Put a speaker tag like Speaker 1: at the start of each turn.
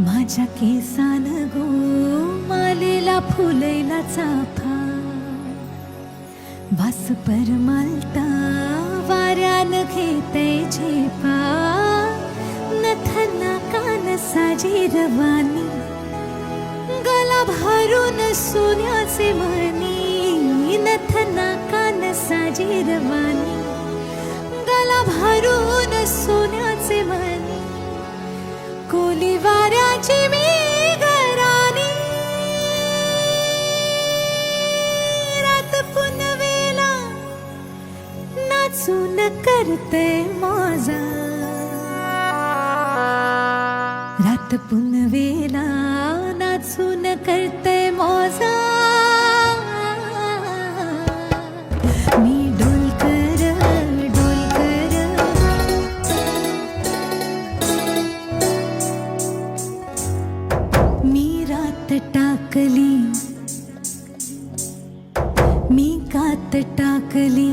Speaker 1: माझ्या केसान गो मालेला फुलेला चाफा. वास परमालता वाऱ्यान घेते झेपा. नथना कान साजी रवानी गला भरून सोन्याचे मणी नथना कान साजी रवानी गला भरून सोन्याचे मणी कोली वाऱ्या करते माझा. रात पुनवेला नाचून करते मोजा मी डोलकर डोलकर मी रात टाकली. मी कात टाकली.